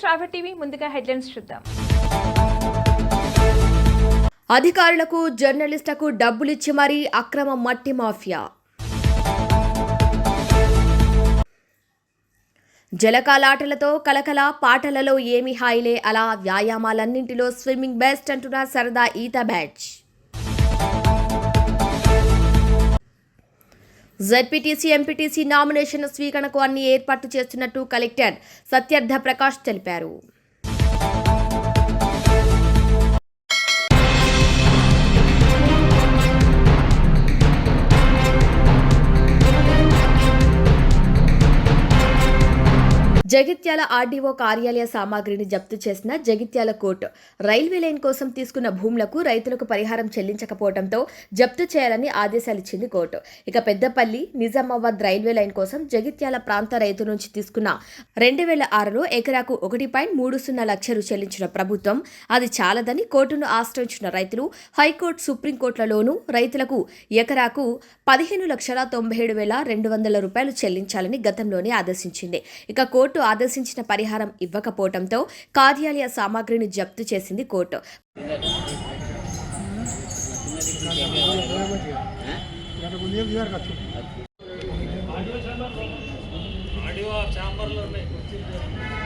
శ్రావ్య TV ముందుగా headlines చూద్దాం. అధికారులకు జర్నలిస్టులకు డబ్బులిచ్చి మరీ అక్రమ మట్టి మాఫియా. జలకాలాటలతో కలకల పాటలలో ఏమి హాయిలే అలా వ్యాయామాలన్నింటిలో స్విమ్మింగ్ బెస్ట్ అంటున్న సరదా ఈత బ్యాచ్. జెడ్పీటీసీ ఎంపీటీసీ నామినేషన్ స్వీకరణకు అన్ని ఏర్పాట్లు చేస్తున్నట్టు కలెక్టర్ సత్యర్థ ప్రకాష్ తెలిపారు. జగిత్యాల ఆర్డీఓ కార్యాలయ సామాగ్రిని జప్తు చేసిన జగిత్యాల కోర్టు రైల్వే లైన్ కోసం తీసుకున్న భూములకు రైతులకు పరిహారం చెల్లించకపోవడంతో జప్తు చేయాలని ఆదేశాలిచ్చింది కోర్టు. ఇక పెద్దపల్లి నిజామాబాద్ రైల్వే లైన్ కోసం జగిత్యాల ప్రాంత రైతు నుంచి తీసుకున్న రెండు వేల ఆరులో ఎకరాకు ఒకటి పాయింట్ మూడు సున్నా లక్షలు చెల్లించిన ప్రభుత్వం అది చాలదని కోర్టును ఆశ్రయించిన రైతులు హైకోర్టు సుప్రీంకోర్టులలోనూ రైతులకు ఎకరాకు పదిహేను లక్షల తొంభై ఏడు వేల రెండు వందల రూపాయలు చెల్లించాలని గతంలోనే ఆదేశించింది. ఇక కోర్టు ఆదేశించిన పరిహారం ఇవ్వకపోవడంతో కార్యాలయ సామాగ్రిని జప్తు చేసింది కోర్టు. శ్రీ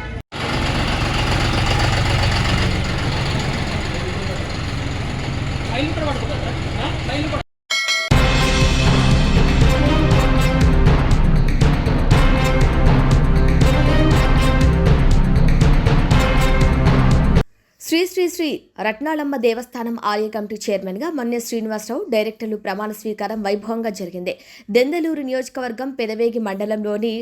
శ్రీ శ్రీ రత్నాలమ్మ దేవస్థానం ఆలయ కమిటీ చైర్మన్గా మన్య శ్రీనివాసరావు డైరెక్టర్లు ప్రమాణ స్వీకారం వైభవంగా జరిగింది. దెందలూరు నియోజకవర్గం పెదవేగి మండలంలోని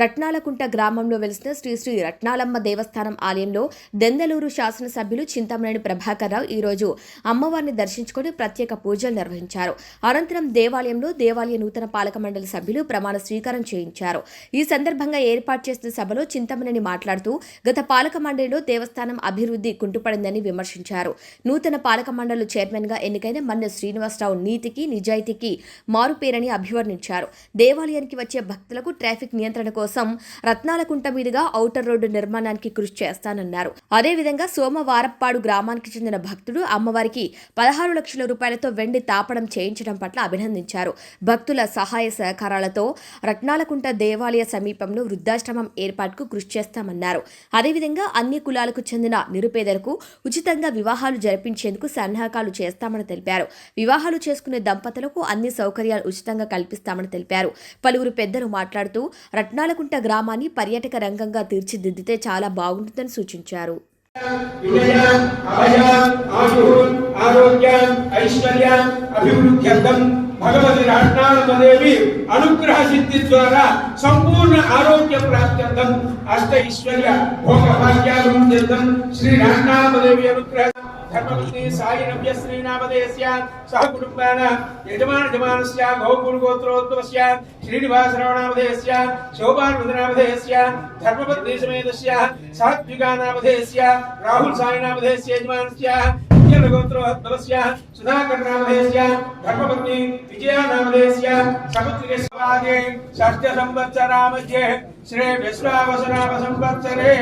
రత్నాలకుంట గ్రామంలో వెలిసిన శ్రీ శ్రీ రత్నాలమ్మ దేవస్థానం ఆలయంలో దెందలూరు శాసనసభ్యులు చింతమనేని ప్రభాకర్ రావు ఈ రోజు అమ్మవారిని దర్శించుకుని ప్రత్యేక పూజలు నిర్వహించారు. అనంతరం దేవాలయంలో దేవాలయ నూతన పాలక మండలి సభ్యులు ప్రమాణ స్వీకారం చేయించారు. ఈ సందర్భంగా ఏర్పాటు చేసిన సభలో చింతమనేని మాట్లాడుతూ గత పాలక మండలిలో దేవస్థానం అభివృద్ధి కుంటుపడిందని విమర్శించారు. నూతన పాలక మండలి చైర్మన్గా ఎన్నికైన మన్నె శ్రీనివాసరావు నీతికి నిజాయితీకి మారుపేరని అభివర్ణించారు. దేవాలయానికి వచ్చే భక్తులకు ట్రాఫిక్ నియంత్రణ కోసం రత్నాలకుంట మీదుగా ఔటర్ రోడ్డు నిర్మాణానికి కృషి చేస్తానన్నారు. అదేవిధంగా సోమవారప్పాడు గ్రామానికి చెందిన భక్తుడు అమ్మవారికి పదహారు లక్షల రూపాయలతో వెండి తాపడం చేయించడం పట్ల అభినందించారు. భక్తుల సహాయ సహకారాలతో రత్నాలకుంట దేవాలయ సమీపంలో వృద్ధాశ్రమం ఏర్పాటుకు కృషి చేస్తామన్నారు. అదేవిధంగా అన్ని కులాలకు చెందిన నిరుపేదలకు ఉచిత ఉచితంగా వివాహాలు జరిపించేందుకు సన్నాహకాలు చేస్తామని తెలిపారు. వివాహాలు చేసుకునే దంపతులకు అన్ని సౌకర్యాలు ఉచితంగా కల్పిస్తామని తెలిపారు. పలువురు పెద్దలు మాట్లాడుతూ రత్నాలకుంట గ్రామాన్ని పర్యాటక రంగంగా తీర్చిదిద్దితే చాలా బాగుంటుందని సూచించారు. ఆరోగ్యం ఐశ్వర్యం అభివృద్ధ్యర్థం భగవతి రాట్నాలదేవి అనుగ్రహ సిద్ధి ద్వారా సంపూర్ణ ఆరోగ్య ప్రాప్త్యర్థం అష్ట ఐశ్వర్య భోగ భాగ్యాగమం భాగ్యాభివృద్ధ్యర్థం శ్రీ రాట్నాలదేవి అనుగ్రహ ధర్మపత్ని సాయి నవ్య శ్రీనామదేశ్య సహ కుటుంబాన యజమాన యజమానస్య గౌకుల గోత్రోద్భవస్య శ్రీనివాస రమణామధేయస్య శోభాన్వదనామధేయస్య ధర్మపత్ని సమేతస్య సాత్వికానామధేయస్య రాహుల్ సాయి నామధేయస్య యజమానస్య पुण्यगोत्रोत्तमस्य सुधाकरनामधेयस्य धर्मपत्नी विजयानामधेयस्य समुद्रिकसमाजे षष्ठसंवत्सरामध्ये श्री विश्वावसनामसंवत्सरे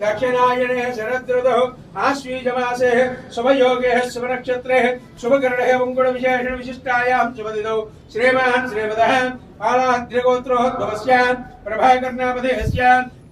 दक्षिणायणे शरदृतौ आश्वीजमासे शुभयोगे शुभनक्षत्रे शुभकर्णे वङ्गुणविशेषणविशिष्टायां शुभदिनौ श्रीमान् श्रीमदः पालाद्रिगोत्रोद्भवस्य प्रभाकर्णामधेयस्य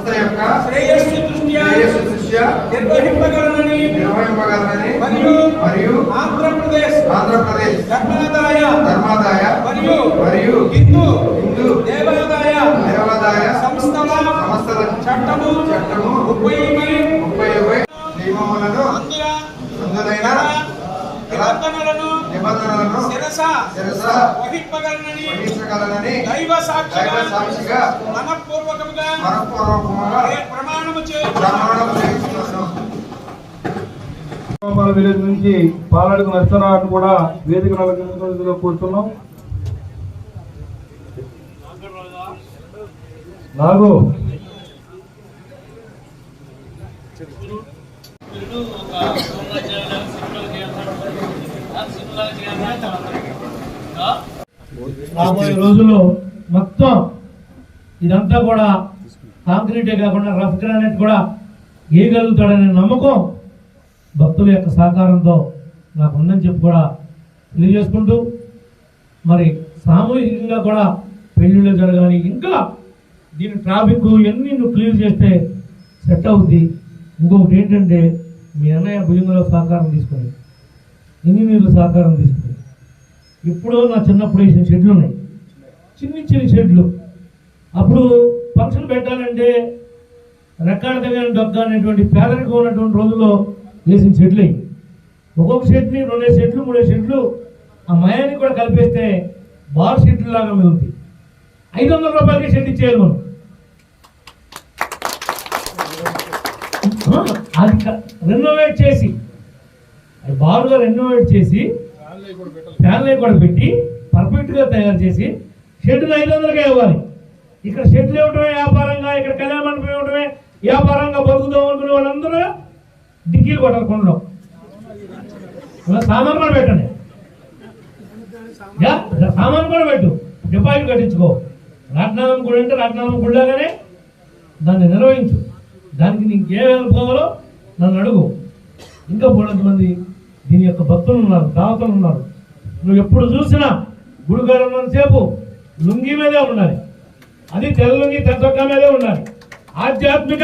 సంస్థ యొక్క శ్రేయస్సు దృష్ట్యా శ్రేయస్సు దృష్ట్యా నిర్వహింపగలనని నిర్వహింపగలనని మరియు మరియు ఆంధ్రప్రదేశ్ ఆంధ్రప్రదేశ్ ధర్మాదాయ ధర్మాదాయ మరియు మరియు హిందూ హిందూ దేవాదాయ దేవాదాయ సంస్థల సంస్థల చట్టము చట్టము ముప్పై ముప్పై నియమములను అందుల అందులైన నిబంధనలను నిబంధనలను శిరస శిరస వహింపగలనని వహించగలనని దైవ సాక్షిగా దైవ సాక్షిగా మనపూర్వకముగా మనపూర్వకంగా ప్రమాణం చేస్తున్నాను గోపాల విలేజ్ నుంచి పాలడుగు నరసరావును కూడా వేదిక కూర్చున్నాం. కోరుతున్నాం నాగు రాబోయే రోజులు మొత్తం ఇదంతా కూడా కాంక్రీటే కాకుండా రఫ్ గ్రానైట్ కూడా గీయగలుగుతాడనే నమ్మకం భక్తుల యొక్క సహకారంతో నాకు ఉందని చెప్పి కూడా తెలియజేసుకుంటూ మరి సామూహికంగా కూడా పెళ్ళిళ్ళు జరగాలి ఇంకా దీని ట్రాఫిక్ ఇవన్నీ నువ్వు క్లియర్ చేస్తే సెట్ అవుద్ది. ఇంకొకటి ఏంటంటే మీ అన్నయ్య భుజంగంలో సహకారం తీసుకొని ఇంజనీర్లు సహకారం తీసుకొని ఎప్పుడో నా చిన్నప్పుడు వేసిన షెడ్లు ఉన్నాయి చిన్ని చిన్ని షెడ్లు. అప్పుడు ఫంక్షన్ పెట్టాలంటే రెక్కాడ దగ్గర డొక్క అనేటువంటి పేదరికం ఉన్నటువంటి రోజుల్లో వేసిన షెడ్లు అయ్యి. ఒక్కొక్క షెడ్ని రెండే షెడ్లు మూడే షెడ్లు ఆ మయాన్ని కూడా కలిపేస్తే బార్ షెడ్లు లాగా మిగులుతాయి ఐదు వందల రూపాయలకి షెడ్ ఇచ్చేయాలి మనం. అది రెనోవేట్ చేసి అది బారుగా రెనోవేట్ చేసి ఫ్యాన్లే కూడా పెట్టి పర్ఫెక్ట్గా తయారు చేసి షెడ్లు ఐదు వందలకే ఇవ్వాలి. ఇక్కడ షెడ్లు ఇవ్వటమే వ్యాపారంగా ఇక్కడ కళ్యాణ మండపం ఇవ్వటమే వ్యాపారంగా బతుకుదాం అనుకునే వాళ్ళందరూ డిక్కీలు కొట్టాలి కొండలో ఇలా సామాన్ కూడా పెట్టండి. యా, ఇలా సామాన్ కూడా పెట్టు. డిపాజిట్ కట్టించుకో. రాట్నాలం గుడి అంటే రాట్నాలం గుడిలాగానే దాన్ని నిర్వహించు. దానికి నీకు ఏ హెల్ప్ కావాలో నన్ను అడుగు. ఇంకా మూడంత మంది దీని యొక్క భక్తులు ఉన్నారు దావతలు ఉన్నారు. నువ్వు ఎప్పుడు చూసినా గుడికాడ సేపు లుంగి మీదే ఉండాలి. అది తెల్ల లుంగి తెచ్చొక్క మీదే ఉండాలి ఆధ్యాత్మిక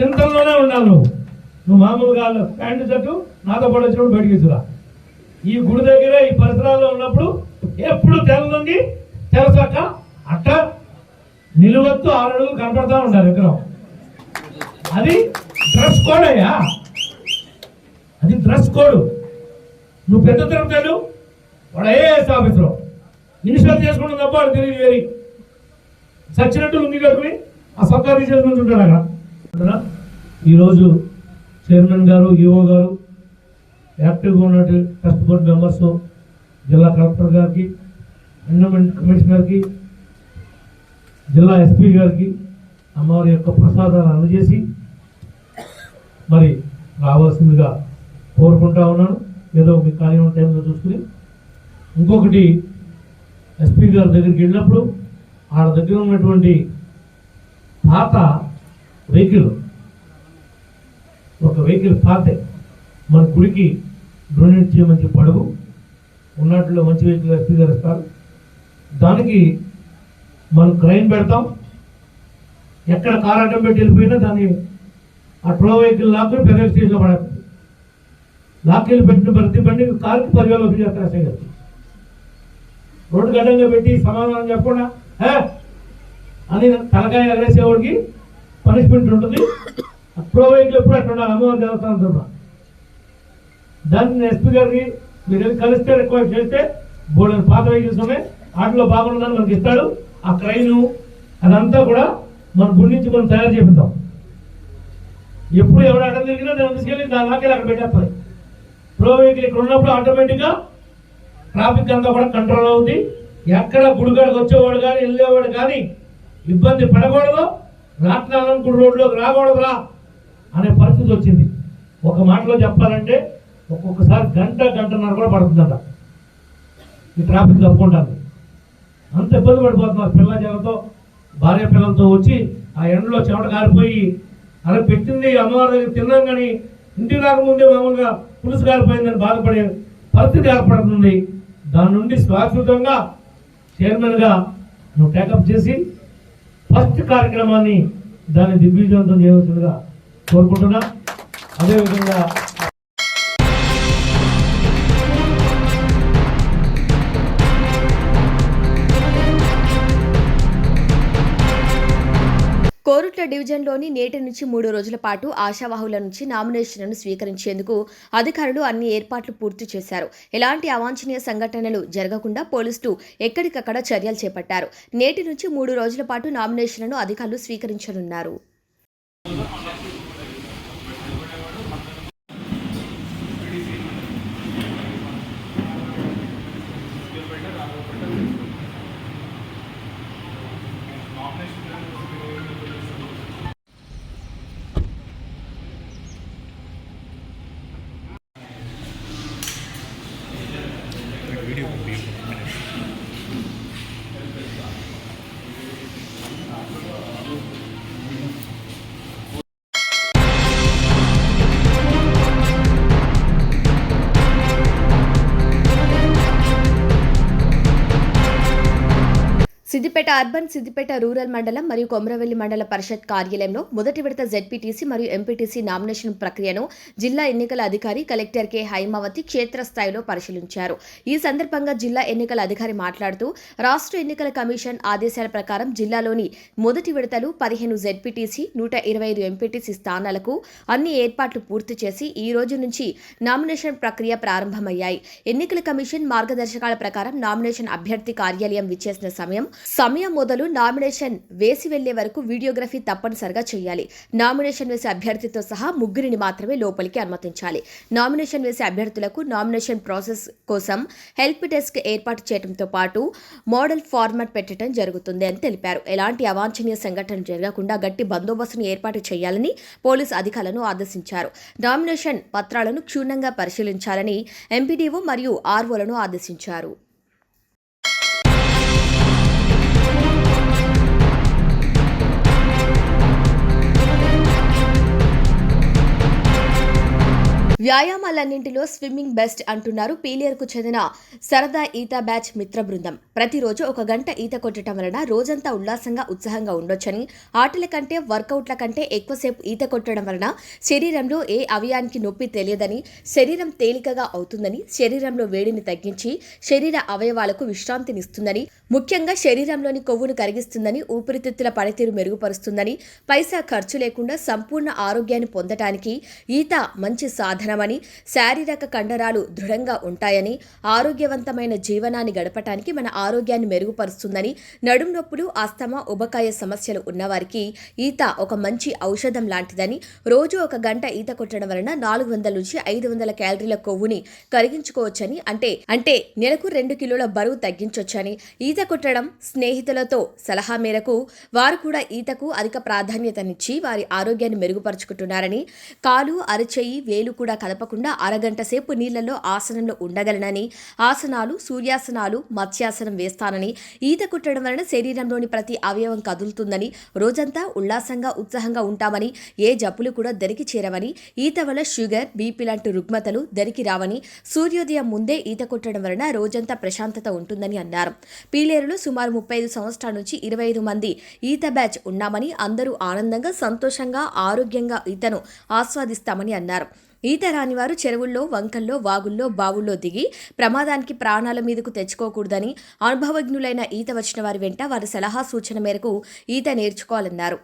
చింతనలోనే ఉండాలి నువ్వు. నువ్వు మామూలుగా ప్యాంటు షర్టు నాతో పాటు వచ్చినప్పుడు బయటికి ఈ గుడి దగ్గర ఈ పరిసరాల్లో ఉన్నప్పుడు ఎప్పుడు తెల్ల లుంగి తెరచొక్క అట్ట నిలువత్తు ఆరు అడుగులు కనపడతా ఉండాలి విగ్రహం. అది డ్రెస్ కోడ్ అయ్యా. అది డ్రెస్ కోడ్. నువ్వు పెద్ద తిరుగుతాడు వాడు ఐఏఎస్ ఆఫీసర్. ఇన్స్టాల్ చేసుకుంటుంది తప్ప వాడు తెలియదు వేరి. చచ్చినట్టు ఉంది కట్టుకుని ఆ సొక్కా తీసుకుంటూ ఉంటాడు ఈరోజు చైర్మన్ గారు ఈఓ గారు యాక్టివ్గా ఉన్నట్టు ట్రస్ట్ బోర్డు మెంబర్స్ జిల్లా కలెక్టర్ గారికి ఎన్విరాన్మెంట్ కమిషనర్కి జిల్లా ఎస్పీ గారికి అమ్మవారి యొక్క ప్రసాదాలు అందజేసి మరి రావాల్సిందిగా కోరుకుంటా ఉన్నాను. ఏదో మీ ఖాళీ ఉన్న టైంలో చూసుకుని ఇంకొకటి ఎస్పీ గారి దగ్గరికి వెళ్ళినప్పుడు ఆడ దగ్గర ఉన్నటువంటి పాత వెహికల్ ఒక వెహికల్ పాతే మన గుడికి డొనేట్ చేయమని చెప్పి అడుగు. ఉన్నట్లో మంచి వెహికల్ ఎస్పీ దానికి మనం క్రైమ్ పెడతాం. ఎక్కడ కార్ అడ్డం పెట్టి వెళ్ళిపోయినా దాన్ని ఆ ట్రో వెహికల్ లాక్కుని పెద్ద స్టేజ్లో పడేస్తుంది. లాక్కెళ్ళి పెట్టిన ప్రతి బండి కారుకి పదివేలు వసూలు చేస్తారు రోడ్డు గడ్డంగా పెట్టి సమాధానం చెప్పకుండా అని తలకాయ ఎగరేసేవాడికి పనిష్మెంట్ ఉంటుంది. ప్రో ఎప్పుడు అట్లా ఉండాలి? అమ్మవారి దేవస్థానం తరఫున దాన్ని ఎస్పీ గారికి మీరు కలిస్తే రిక్వెస్ట్ చేస్తే బోర్డు పాత వెహికల్స్ ఉన్నాయి వాటిలో బాగుందని మనకి ఇస్తాడు. ఆ క్రైను అదంతా కూడా మన గుడి నుంచి మనం తయారు చేపిద్దాం. ఎప్పుడు ఎవరు అడ్డం తిరిగినా దాన్ని తీసుకెళ్ళి దాని లాకెళ్ళి అక్కడ పెట్టేస్తారు ప్రో వెహికల్ ఇక్కడ ఉన్నప్పుడు ఆటోమేటిక్గా ట్రాఫిక్ అంతా కూడా కంట్రోల్ అవుతుంది ఎక్కడ గుడికాడికి వచ్చేవాడు కానీ వెళ్ళేవాడు కానీ ఇబ్బంది పడకూడదు. రాట్నాలంకుడు రోడ్లోకి రాకూడదురా అనే పరిస్థితి వచ్చింది. ఒక మాటలో చెప్పాలంటే ఒక్కొక్కసారి గంట గంటన్నర కూడా పడుతుందంట. ఈ ట్రాఫిక్ తప్పుకుంటాను అంత ఇబ్బంది పడిపోతున్నారు పిల్ల జనంతో భార్య పిల్లలతో వచ్చి ఆ ఎండలో చెమట కారిపోయి అలా పెట్టింది అమ్మవారి దగ్గర తిన్నాం కానీ ఇంటికి రాకముందే మామూలుగా పులుసు కారిపోయిందని బాధపడే పరిస్థితి ఏర్పడుతుంది. దాని నుండి శాశ్వతంగా చైర్మన్గా నువ్వు టేకప్ చేసి ఫస్ట్ కార్యక్రమాన్ని దాన్ని దిగ్విజయవంతం చేయవలసిందిగా కోరుకుంటున్నా. అదేవిధంగా కోరుట్ల డివిజన్లోని నేటి నుంచి మూడు రోజుల పాటు ఆశావాహుల నుంచి నామినేషన్లను స్వీకరించేందుకు అధికారులు అన్ని ఏర్పాట్లు పూర్తి చేశారు. ఎలాంటి అవాంఛనీయ సంఘటనలు జరగకుండా పోలీసులు ఎక్కడికక్కడ చర్యలు చేపట్టారు. నేటి నుంచి మూడు రోజుల పాటు నామినేషన్లను అధికారులు స్వీకరించనున్నారు. సిద్దిపేట అర్బన్ సిద్దిపేట రూరల్ మండలం మరియు కొమరవెల్లి మండల పరిషత్ కార్యాలయంలో మొదటి విడత జెడ్పీటీసీ మరియు ఎంపీటీసీ నామినేషన్ ప్రక్రియను జిల్లా ఎన్నికల అధికారి కలెక్టర్ కె. హైమావతి క్షేత్రస్థాయిలో పరిశీలించారు. ఈ సందర్భంగా జిల్లా ఎన్నికల అధికారి మాట్లాడుతూ రాష్ట్ర ఎన్నికల కమిషన్ ఆదేశాల ప్రకారం జిల్లాలోని మొదటి విడతలు పదిహేను జెడ్పీటీసీ నూట ఇరవై ఐదు ఎంపీటీసీ స్థానాలకు అన్ని ఏర్పాట్లు పూర్తి చేసి ఈ రోజు నుంచి నామినేషన్ ప్రక్రియ ప్రారంభమయ్యాయి. ఎన్నికల కమిషన్ మార్గదర్శకాల ప్రకారం నామినేషన్ అభ్యర్థి కార్యాలయం విచ్చేసిన సమయం సమయం మొదలు నామినేషన్ వేసి వెళ్ళే వరకు వీడియోగ్రఫీ తప్పనిసరిగా చేయాలి. నామినేషన్ వేసే అభ్యర్థితో సహా ముగ్గురిని మాత్రమే లోపలికి అనుమతించాలి. నామినేషన్ వేసే అభ్యర్థులకు నామినేషన్ ప్రాసెస్ కోసం హెల్ప్ డెస్క్ ఏర్పాటు చేయడంతో పాటు మోడల్ ఫార్మాట్ పెట్టడం జరుగుతుంది అని తెలిపారు. ఎలాంటి అవాంఛనీయ సంఘటన జరగకుండా గట్టి బందోబస్తును ఏర్పాటు చేయాలని పోలీసు అధికారులను ఆదేశించారు. నామినేషన్ పత్రాలను క్షుణ్ణంగా పరిశీలించాలని ఎంపీడీఓ మరియు ఆర్ఓలను ఆదేశించారు. వ్యాయామాలన్నింటిలో స్విమ్మింగ్ బెస్ట్ అంటున్నారు పీలియర్కు చెందిన సరదా ఈత బ్యాచ్ మిత్ర బృందం. ప్రతిరోజు ఒక గంట ఈత కొట్టడం వలన రోజంతా ఉల్లాసంగా ఉత్సాహంగా ఉండొచ్చని ఆటల కంటే వర్కౌట్ల కంటే ఎక్కువసేపు ఈత కొట్టడం వలన శరీరంలో ఏ అవయానికి నొప్పి తెలియదని శరీరం తేలికగా అవుతుందని శరీరంలో వేడిని తగ్గించి శరీర అవయవాలకు విశ్రాంతినిస్తుందని ముఖ్యంగా శరీరంలోని కొవ్వును కరిగిస్తుందని ఊపిరితిత్తుల పనితీరు మెరుగుపరుస్తుందని పైసా ఖర్చు లేకుండా సంపూర్ణ ఆరోగ్యాన్ని పొందటానికి ఈత మంచి సాధన. సాధనమని శారీరక కండరాలు దృఢంగా ఉంటాయని ఆరోగ్యవంతమైన జీవనాన్ని గడపటానికి మన ఆరోగ్యాన్ని మెరుగుపరుస్తుందని నడుం నొప్పులు ఆస్తమా ఉబకాయ సమస్యలు ఉన్నవారికి ఈత ఒక మంచి ఔషధం లాంటిదని రోజు ఒక గంట ఈత కొట్టడం వలన నాలుగు వందల నుంచి ఐదు వందల క్యాలరీల కొవ్వుని కరిగించుకోవచ్చని అంటే అంటే నెలకు రెండు కిలోల బరువు తగ్గించొచ్చని ఈత కొట్టడం స్నేహితులతో సలహా మేరకు వారు కూడా ఈతకు అధిక ప్రాధాన్యతనిచ్చి వారి ఆరోగ్యాన్ని మెరుగుపరుచుకుంటున్నారని కాలు అరచేయి వేలు కూడా కదపకుండా అరగంట సేపు నీళ్ళలో ఆసనంలో ఉండగలనని ఆసనాలు సూర్యాసనాలు మత్స్యాసనం వేస్తానని ఈత కొట్టడం వలన శరీరంలోని ప్రతి అవయవం కదులుతుందని రోజంతా ఉల్లాసంగా ఉత్సాహంగా ఉంటామని ఏ జబ్బులు కూడా దరికి చేరవని ఈత వల్ల షుగర్ బీపీ లాంటి రుగ్మతలు దరికి రావని సూర్యోదయం ముందే ఈత కొట్టడం వలన రోజంతా ప్రశాంతత ఉంటుందని అన్నారు. పీలేరులో సుమారు ముప్పై ఐదు సంవత్సరాల నుంచి ఇరవై ఐదు మంది ఈత బ్యాచ్ ఉన్నామని అందరూ ఆనందంగా సంతోషంగా ఆరోగ్యంగా ఈతను ఆస్వాదిస్తామని అన్నారు. ఈత రాని వారు చెరువుల్లో వంకల్లో వాగుల్లో బావుల్లో దిగి ప్రమాదానికి ప్రాణాల మీదకు తెచ్చుకోకూడదని అనుభవజ్ఞులైన ఈత వచ్చిన వారి వెంట వారి సలహా సూచన మేరకు ఈత నేర్చుకోవాలన్నారు.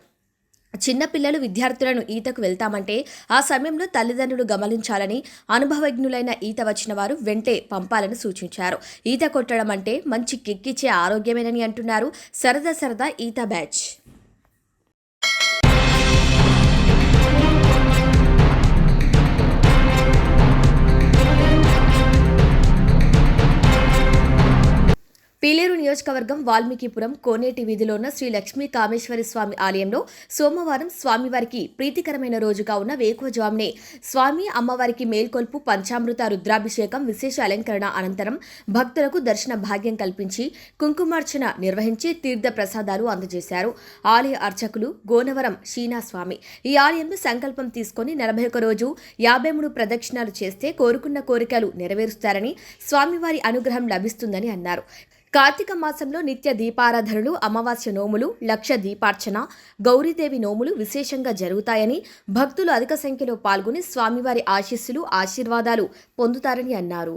చిన్నపిల్లలు విద్యార్థులను ఈతకు వెళ్తామంటే ఆ సమయంలో తల్లిదండ్రులు గమనించాలని అనుభవజ్ఞులైన ఈత వచ్చిన వారు వెంటే పంపాలని సూచించారు. ఈత కొట్టడం అంటే మంచి కిక్కిచ్చే ఆరోగ్యమేనని అంటున్నారు. సరదా సరదా ఈత బ్యాచ్. నియోజకవర్గం వాల్మీకిపురం కోనేటి వీధిలో ఉన్న శ్రీ లక్ష్మీ కామేశ్వరి స్వామి ఆలయంలో సోమవారం స్వామివారికి ప్రీతికరమైన రోజుగా ఉన్న వేకువజామునే స్వామి అమ్మవారికి మేల్కొల్పు పంచామృత రుద్రాభిషేకం విశేష అలంకరణ అనంతరం భక్తులకు దర్శన భాగ్యం కల్పించి కుంకుమార్చన నిర్వహించి తీర్థ ప్రసాదాలు అందజేశారు. ఆలయ అర్చకులు గోనవరం షీనాస్వామి ఈ ఆలయంలో సంకల్పం తీసుకొని నలభై ఒక రోజు యాభై మూడు ప్రదక్షిణాలు చేస్తే కోరుకున్న కోరికలు నెరవేరుస్తారని స్వామివారి అనుగ్రహం లభిస్తుందని అన్నారు. కార్తీక మాసంలో నిత్య దీపారాధనలు అమావాస్య నోములు లక్ష దీపార్చన గౌరీదేవి నోములు విశేషంగా జరుగుతాయని భక్తులు అధిక సంఖ్యలో పాల్గొని స్వామివారి ఆశీస్సులు ఆశీర్వాదాలు పొందుతారని అన్నారు.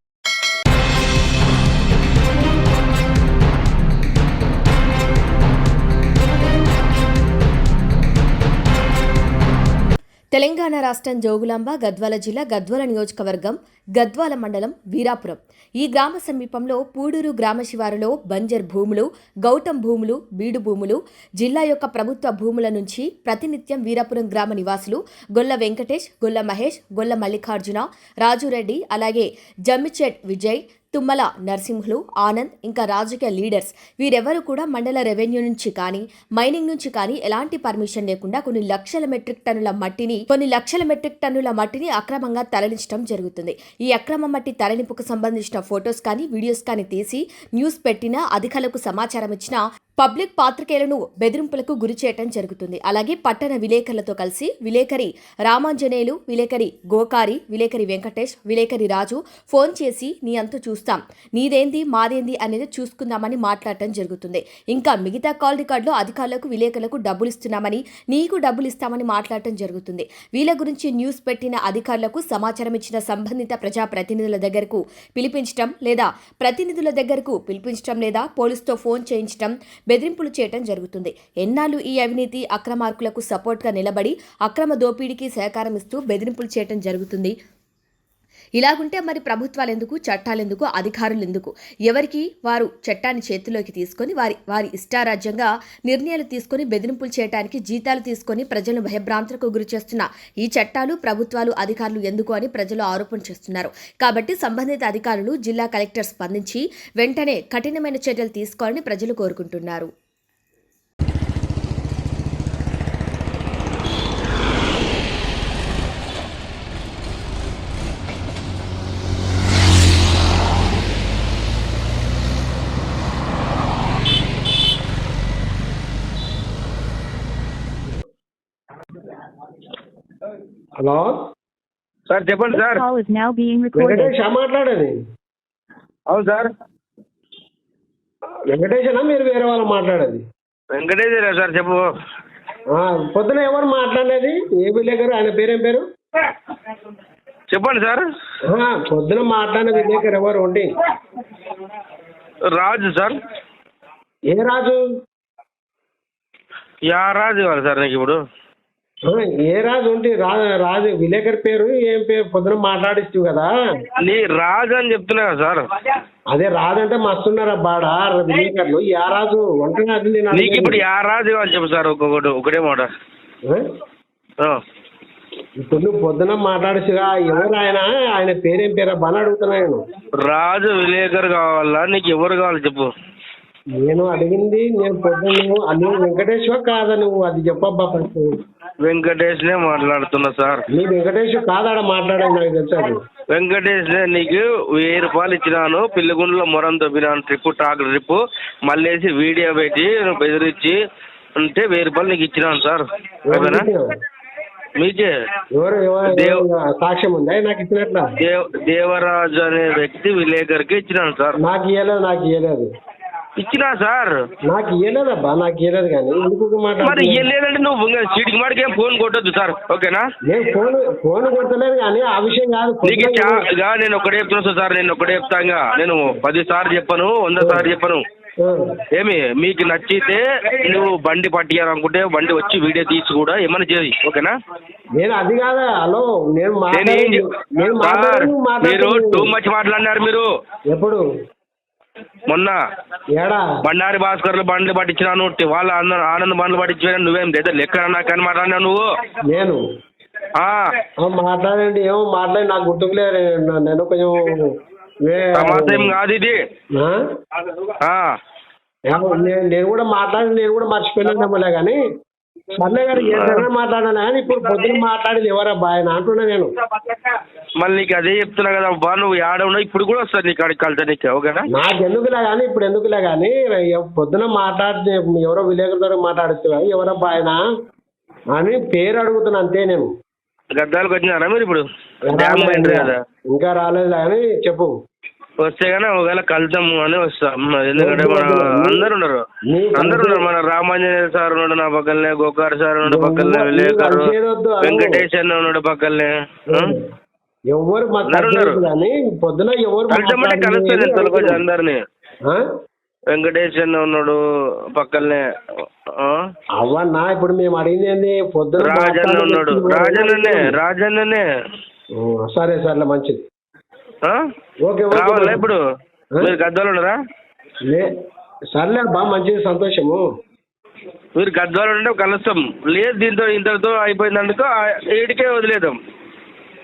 తెలంగాణ రాష్ట్రం జోగులాంబ గద్వాల జిల్లా గద్వాల నియోజకవర్గం గద్వాల మండలం వీరాపురం. ఈ గ్రామ సమీపంలో పూడూరు గ్రామ శివారులో బంజర్ భూములు గౌటం భూములు బీడు భూములు జిల్లా యొక్క ప్రభుత్వ భూముల నుంచి ప్రతినిత్యం వీరాపురం గ్రామ నివాసులు గొల్ల వెంకటేష్ గొల్ల మహేష్ గొల్ల మల్లికార్జున రాజురెడ్డి అలాగే జమ్మిచెట్ విజయ్ తుమ్మల నరసింహులు ఆనంద్ ఇంకా రాజకీయ లీడర్స్. వీరెవరూ కూడా మండల రెవెన్యూ నుంచి కానీ మైనింగ్ నుంచి కానీ ఎలాంటి పర్మిషన్ లేకుండా కొన్ని లక్షల మెట్రిక్ టన్నుల మట్టిని కొన్ని లక్షల మెట్రిక్ టన్నుల మట్టిని అక్రమంగా తరలించడం జరుగుతుంది. ఈ అక్రమ మట్టి తరలింపుకు సంబంధించిన ఫొటోస్ కానీ వీడియోస్ కానీ తీసి న్యూస్ పెట్టినా అధికారులకు సమాచారం ఇచ్చినా పబ్లిక్ పాత్రికేయులను బెదిరింపులకు గురి చేయటం జరుగుతుంది. అలాగే పట్టణ విలేకరులతో కలిసి విలేకరి రామాంజనేయులు విలేకరి గోకారి విలేకరి వెంకటేష్ విలేకరి రాజు ఫోన్ చేసి నీ అంత చూస్తాం. నీదేంది మాదేంది అనేది చూసుకుందామని మాట్లాడటం జరుగుతుంది. ఇంకా మిగతా కాల్ రికార్డులో అధికారులకు విలేకరులకు డబ్బులు ఇస్తున్నామని నీకు డబ్బులు ఇస్తామని మాట్లాడటం జరుగుతుంది. వీళ్ళ గురించి న్యూస్ పెట్టిన అధికారులకు సమాచారం ఇచ్చిన సంబంధిత ప్రజా ప్రతినిధుల దగ్గరకు పిలిపించటం లేదా ప్రతినిధుల దగ్గరకు పిలిపించటం లేదా పోలీసుతో ఫోన్ చేయించటం బెదిరింపులు చేయటం జరుగుతుంది. ఎన్నాళ్ళు ఈ అవినీతి అక్రమార్కులకు సపోర్ట్గా నిలబడి అక్రమ దోపిడీకి సహకారం ఇస్తూ బెదిరింపులు చేయటం జరుగుతుంది. ఇలాగుంటే మరి ప్రభుత్వాలు ఎందుకు చట్టాలు ఎందుకు అధికారులు ఎందుకు ఎవరికి వారు చట్టాన్ని చేతిలోకి తీసుకొని వారి వారి ఇష్టారాజ్యంగా నిర్ణయాలు తీసుకొని బెదిరింపులు చేయడానికి జీతాలు తీసుకొని ప్రజలను భయభ్రాంతులకు గురి చేస్తున్న ఈ చట్టాలు ప్రభుత్వాలు అధికారులు ఎందుకు అని ప్రజలు ఆరోపణ చేస్తున్నారు. కాబట్టి సంబంధిత అధికారులు జిల్లా కలెక్టర్ స్పందించి వెంటనే కఠినమైన చర్యలు తీసుకోవాలని ప్రజలు కోరుకుంటున్నారు. హలో? సార్ చెప్పండి సార్. వెంకటేష్ మాట్లాడేది? అవును సార్. వెంకటేషనా? మీరు వేరే వాళ్ళు మాట్లాడేది? వెంకటేశ్వర సార్ చెప్పు. పొద్దున ఎవరు మాట్లాడేది? ఏ విలేకరు ఆయన పేరేం పేరు? చెప్పండి సార్. పొద్దున మాట్లాడిన విలేకరు ఎవరు? ఉండి. రాజు సార్. ఏ రాజు? యా రాజు ఇవ్వాలి సార్ నీకు ఇప్పుడు. ఏ రాజు ఉంటే రా రాజు విలేకరు పేరు ఏం పేరు? పొద్దున మాట్లాడిస్తూ కదా. నీ రాజు అని చెప్తున్నా కదా సార్. అదే రాజు అంటే మస్తున్నారా బాడా విలేకరులు. ఏ రాజు నీకు ఇప్పుడు. యా రాజు ఇవ్వాలి చెప్పు సార్ ఒక్కొక్కటి ఒకటే మాట. ఇప్పుడు నువ్వు పొద్దున మాట్లాడిసిగా ఎవరు ఆయన? ఆయన పేరేం పేరు? అని అడుగుతున్నా నేను. రాజు విలేకరు కావాలా? నీకు ఎవరు కావాలి చెప్పు. నేను అడిగింది నేను పొద్దున్న నువ్వు అల్లు వెంకటేశ్వర కాదా నువ్వు? అది చెప్పబ్బా ఫస్ట్ వెంకటేష్నే మాట్లాడుతున్నా సార్. నీ వెంకటేశ్వర కాదాడ మాట్లాడేది నాకు తెలుసు అది. వెంకటేష్నే నీకు వెయ్యి రూపాయలు ఇచ్చినాను పిల్లగుండలో మొరం దొబ్బినాను ట్రిప్ టాక్ ట్రిప్ మళ్ళేసి వీడియో పెట్టి బెదిరించి అంటే వెయ్యి రూపాయలు నీకు ఇచ్చినాను సార్. ఓకేనా? మీకే. ఎవరు ఎవరు సాక్ష్యం ఉందా? నాకు ఇచ్చినట్ల? దేవరాజు అనే వ్యక్తి విలేకరికి ఇచ్చినాను సార్. నాకు ఇయ్యలేదు నాకు ఇయ్యలేదు. ఇచ్చినా సార్. నాకు ఇయ్యలేదబ్బా నాకు ఇయ్యలేదు కానీ ఎందుకు మరి మాట్లాడుతున్నా ఇయ్యలేదంటే నువ్వు చీటికి మాటికి ఏం ఫోన్ కొట్టొద్దు సార్ ఓకేనా? నేను ఫోన్ ఫోన్ కొడతలేదు కానీ ఆ విషయం కాదు నీకు ఇక నేను ఒకటే చెప్తున్నా సార్ నేను ఒకటే చెప్తా ఇంకా. నేను పది సార్లు చెప్పను వంద సార్లు చెప్పను. ఏమి మీకు నచ్చితే నువ్వు బండి పట్టియాలనుకుంటే బండి వచ్చి వీడియో తీసి కూడా ఏమైనా చేయి ఓకేనా? నేను అది కాదా హలో నేను మీరు. టూ మచ్ మాట్లాడినారు మీరు. ఎప్పుడు? మొన్న ఏడా? బండారి భాస్కర్లు బండ్లు పట్టించినాను వాళ్ళ ఆనంద ఆనంద బండ్లు పట్టించిన నువ్వేం లేదా లెక్క నాకు అని మాట్లాడినావు నువ్వు. నేను? మాట్లాడండి. ఏమో మాట్లాడి నాకు గుర్తుకులేదు నేను- కొంచెం కాదు ఇది. నేను కూడా మాట్లాడి నేను కూడా మర్చిపోయినామలే కానీ. సర్లే గారు ఏదైనా మాట్లాడాను కానీ ఇప్పుడు పొద్దున మాట్లాడింది ఎవరబ్బా ఆయన? అంటున్నా నేను. మళ్ళీ నీకు అదే చెప్తున్నా కదా అబ్బా నువ్వు ఆడ ఉన్నావు? ఇప్పుడు కూడా వస్తుంది నీకు అడిగి కలిసి నీకు ఓకేనా? నాకు ఎందుకులే కానీ ఇప్పుడు ఎందుకులే కానీ పొద్దున మాట్లాడితే ఎవరో విలేకరులతో మాట్లాడుతున్నా ఎవరబ్బా ఆయన? అని పేరు అడుగుతున్నా అంతే నేను. గద్దాలకు వచ్చినారా మీరు ఇప్పుడు? ఇంకా. రాలేదు కానీ చెప్పు. వస్తే కానీ ఒకవేళ కలుద్దాము అని వస్తాం. ఎందుకంటే మన అందరు ఉన్నారు. అందరు ఉన్నారు. మన రామాంజనేయ సార్ ఉన్నాడు నా పక్కనే గోకార్ సార్ ఉన్నాడు పక్కనే విలేకరు. వెంకటేష్ అన్న ఉన్నాడు పక్కనే ఎవరు పొద్దున ఎవరు మాట్లాడింది కలుస్తాను తొలకొచ్చి. అందరిని? వెంకటేష్ అన్న ఉన్నాడు పక్కనే ఆ? అవ్వన్నా ఇప్పుడు మేము అడిగింది ఏంది? పొద్దున రాజన్న ఉన్నాడు. రాజన్ననే రాజన్ననే. సరే సర్లే మంచిది. రావాలా ఇప్పుడు? మీరు గద్వాలు లే సర్లే బా మంచిది సంతోషము. మీరు గద్వాలు ఉంటే కలుస్తాం. లేదు దీంతో ఇంతటితో అయిపోయిందందుకు ఏడికే వదిలేద్దాం.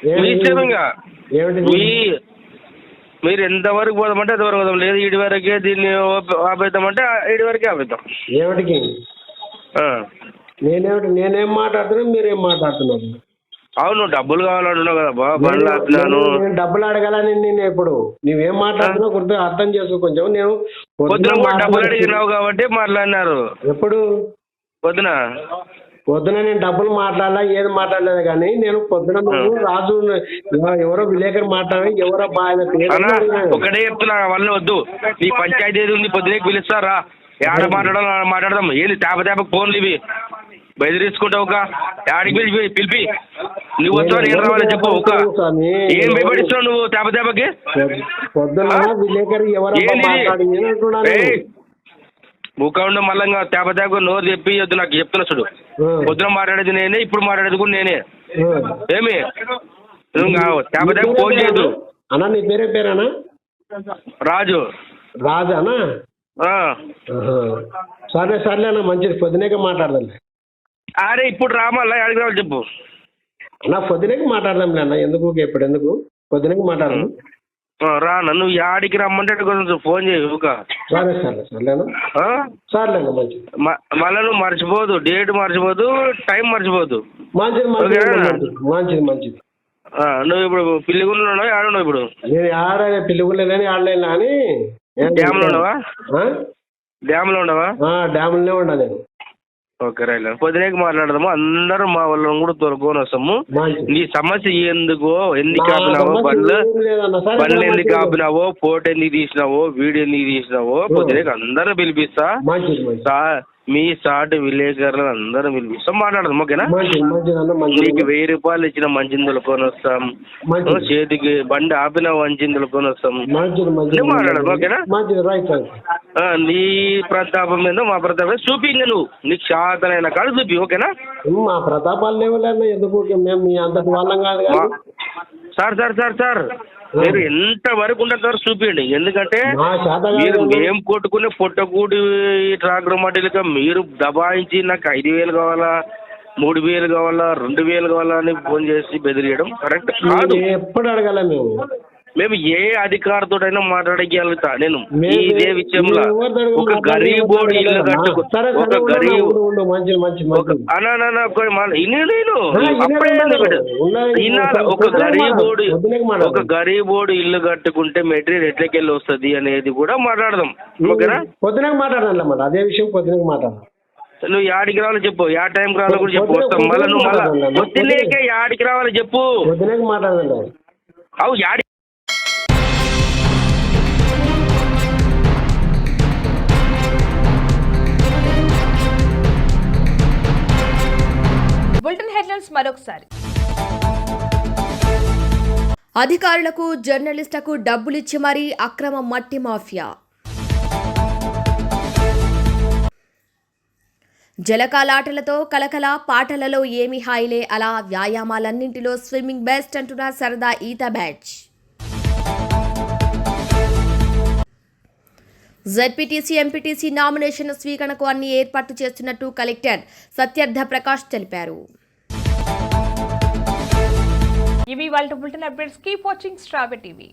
మీ ఏమి- ఇష్టం ఇంకా మీ మీరు ఎంతవరకు పోదామంటే అంతవరకు పోదాం. లేదు ఇటు వరకే దీన్ని ఆప- ఆపేద్దామంటే ఇటు వరకే ఆపేద్దాం. ఏమిటికి. నేనేమిటి? నేనేం మాట్లాడుతున్నా మీరేం మాట్లాడుతున్నారు? అవును డబ్బులు కావాలంటున్నావు కదా బా బండ్లు ఆపినాను. నేను- డబ్బులు అడగాలని నేను ఇప్పుడు. నువ్వేం మాట్లాడుతున్నావు గుర్తు అర్థం చేసుకో కొంచెం. నేను పొద్దున కూడా డబ్బులు అడిగినావు కాబట్టి మాట్లాడినారు. ఎప్పుడు? పొద్దున? పొద్దున నేను డబ్బులు మాట్లాడాలా ఏది మాట్లాడలేదు కానీ నేను పొద్దున నువ్వు రాజు ఎవరో విలేకరు మాట్లాడి ఎవరో బాగా. ఒకటే చెప్తున్నా వల్ల వద్దు. నీ పంచాయతీ ఏది ఉంది పొద్దునే పిలుస్తారా? ఏడ మాట్లాడాలి మాట్లాడదాం. ఏంది తేప తేప ఫోన్లు ఇవి? బెదిరించుకుంటావు ఒక ఆడికి పిలిపి. పిలిపి. నువ్వు వచ్చావు నేను రావాలి చెప్పు ఒక. ఏం భయపడిస్తున్నావు నువ్వు తేప తేపకి ముఖంలో మళ్ళంగా తేప తేప నోరు చెప్పి వద్దు నాకు చెప్తున్నా చూడు. పొద్దున మాట్లాడేది నేనే ఇప్పుడు మాట్లాడేది కూడా నేనే. ఏమి? నువ్వు తేప తేప ఫోన్ చేయదు అన్నా నీ పేరే పేరేనా? రాజు. రాజానా. సరే సర్లే అన్న మంచిది. పొద్దునేకే మాట్లాడదాం అరే ఇప్పుడు రామల్లా ఎక్కడికి రావాలి చెప్పు. అన్న పొద్దునేకి మాట్లాడదాంలే అన్న ఎందుకు ఇప్పుడు ఎందుకు? పొద్దునేకి మాట్లాడదాం. రా నన్ను యాడికి రమ్మంటే కొంచెం ఫోన్ చేయి ఊక. సరే సరే సర్లేనా మంచిది. మళ్ళా నువ్వు మర్చిపోదు డేట్ మర్చిపోదు టైం మర్చిపోదు. మంచిది మంచిది? మంచిది మంచిది నువ్వు ఇప్పుడు పిల్లిగుండలో ఉన్నావు ఆడున్నావు ఇప్పుడు? నేను ఆడ పిల్లిగుళ్ళని ఆడలేను అని డ్యామ్లో ఉన్నావా? డ్యామ్లో ఉన్నావా? డ్యాములనే ఉన్నా నేను. ఓకే రైట్ పొద్దునేకి మాట్లాడదాము. అందరూ మా వాళ్ళని కూడా తొలకొని వస్తాము. నీ సమస్య ఎందుకో ఎందుకు ఆపినావో బండ్లు. సరే, బండ్లు సరే, ఎందుకు. ఆపినావో ఫోటో ఎందుకు తీసినావో వీడియో ఎందుకు తీసినావో పొద్దునేకి అందరూ పిలిపిస్తా. మంచిది మంచిది. సా మీ సాటి విలేకరులు అందరూ పిలిపిస్తాం మాట్లాడదాం ఓకేనా? నీకు వెయ్యి రూపాయలు ఇచ్చిన మంచిందులు కొని వస్తాం మంచిది. చేతికి బండి ఆపిన మంచిందులు కొని వస్తాం మంచిది మంచిది. నువ్వు మాట్లాడదు, ఓకేనా? నీ ప్రతాపం మీద మా ప్రతాపం మీద చూపి ఇంక నువ్వు. నీకు శాతనైన కాదు చూపి ఓకేనా? మా ప్రతాపాలు ఎందుకు? మేము మీ అంతటి వాళ్ళం కాదు మా- కానీ సార్ సార్ సార్ సార్. మీరు ఎంత వరకు ఉన్నంత వరకు చూపించండి ఎందుకంటే మీరు. మేము కొట్టుకునే పొట్టకూడి ట్రాక్టర్ మట్టిలక మీరు దబాయించి నాకు ఐదు వేలు కావాలా మూడు వేలు కావాలా రెండు వేలు కావాలా అని ఫోన్ చేసి బెదిరియడం కరెక్ట్ కాదు ఎప్పుడు అడగాల మేము మేము ఏ అధికారితోటైనా మాట్లాడగలుగుతా. నేను ఇదే విషయంలో ఒక గరీబోడు ఇల్లు? కట్టుకు ఒక గరీబ్ నేను అప్పుడే ఇన్నాళ్ళ ఒక పొద్దునే గరీబోడు పొద్దునే. ఒక గరీబోడు ఇల్లు కట్టుకుంటే మెటీరియల్ ఎట్లకెళ్ళి వస్తుంది అనేది కూడా మాట్లాడదాం. ఓకేనా? పొద్దునకి మాట్లాడాలి అదే విషయం పొద్దునకి మాట్లాడాలి నువ్వు యాడికి రావాలో చెప్పు. యా టైంకి రావాలో కూడా చెప్పు. పొద్దునే- వస్తాం. మళ్ళీ నువ్వు మళ్ళీ పొద్దునే పొద్దున్నేకే యాడికి రావాలో చెప్పు. పొద్దునకి మాట్లాడాలి అవు యాడి హెడ్లైన్స్ మరొకసారి. అధికారులకు జర్నలిస్టులకు డబ్బులిచ్చి మరీ అక్రమ మట్టి మాఫియా. జలకాలాటలతో కలకల పాటలలో ఏమి హాయిలే అలా వ్యాయామాలన్నింటిలో స్విమ్మింగ్ బెస్ట్ అంటున్న సరదా ఈత బ్యాచ్. జెడ్పీటీసీ ఎంపీటీసీ నామినేషన్ స్వీకరణకు అన్ని ఏర్పాట్లు చేస్తున్నట్టు కలెక్టర్ సత్యర్థ ప్రకాష్ తెలిపారు. ఇవి వాళ్ళ బులెటిన్ అప్డేట్స్. కీప్ వాచింగ్ స్ట్రాబె టీవీ.